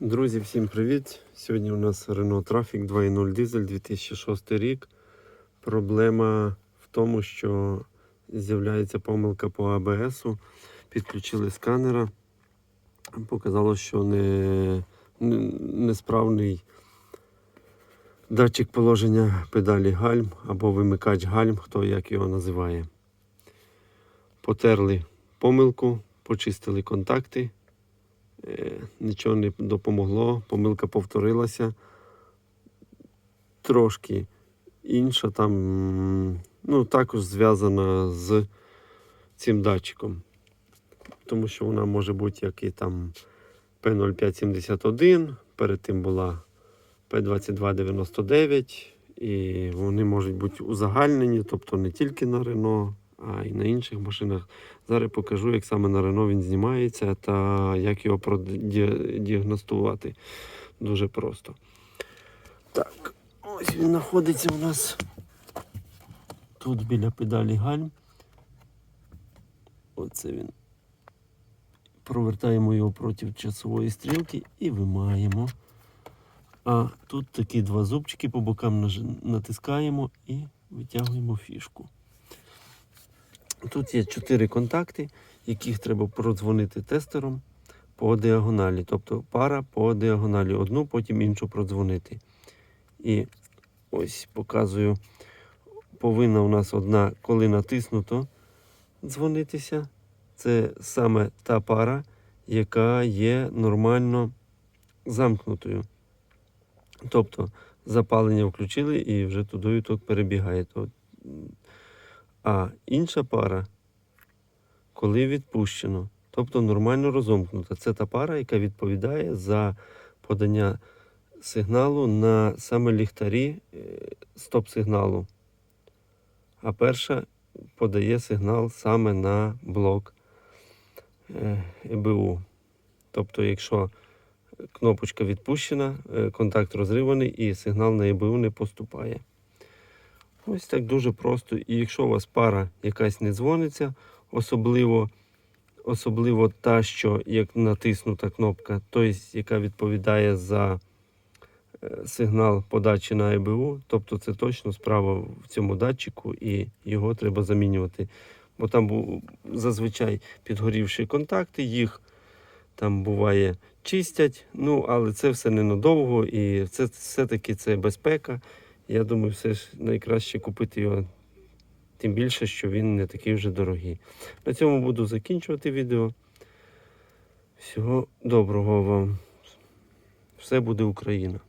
Друзі, всім привіт! Сьогодні у нас Renault Traffic 2.0 дизель 2006 рік. Проблема в тому, що з'являється помилка по АБС. Підключили сканера. Показало, що не, не, несправний датчик положення педалі гальм або вимикач гальм, хто як його називає. Потерли помилку, почистили контакти. Нічого не допомогло, помилка повторилася. Трошки інша там, ну, також зв'язана з цим датчиком. Тому що вона може бути як і там P0571, перед тим була P2299, і вони можуть бути узагальнені, тобто не тільки на Renault, а й на інших машинах. Зараз покажу, як саме на Renault він знімається та як його продіагностувати. Дуже просто. Так, ось він знаходиться у нас тут біля педалі гальм. Оце він. Провертаємо його проти часової стрілки і вимаємо. А тут такі два зубчики по бокам натискаємо і витягуємо фішку. Тут є чотири контакти, яких треба продзвонити тестером по діагоналі. Тобто пара по діагоналі. Одну, потім іншу продзвонити. І ось показую, повинна у нас одна, коли натиснуто, дзвонитися. Це саме та пара, яка є нормально замкнутою. Тобто запалення включили і вже туди ток перебігає. А інша пара, коли відпущено, тобто нормально розомкнута. Це та пара, яка відповідає за подання сигналу на саме ліхтарі е, стоп-сигналу. А перша подає сигнал саме на блок е, ЕБУ. Тобто, якщо кнопочка відпущена, е, контакт розриваний і сигнал на ЕБУ не поступає. Ось так дуже просто. І якщо у вас пара якась не дзвониться, особливо, особливо та, що як натиснута кнопка, тобто, яка відповідає за е, сигнал подачі на ЕБУ, тобто це точно справа в цьому датчику і його треба замінювати. Бо там бу- зазвичай підгорівші контакти, їх там буває чистять, ну але це все ненадовго і це все-таки це безпека. Я думаю, все ж найкраще купити його, тим більше, що він не такий вже дорогий. На цьому буду закінчувати відео. Всього доброго вам. Все буде Україна.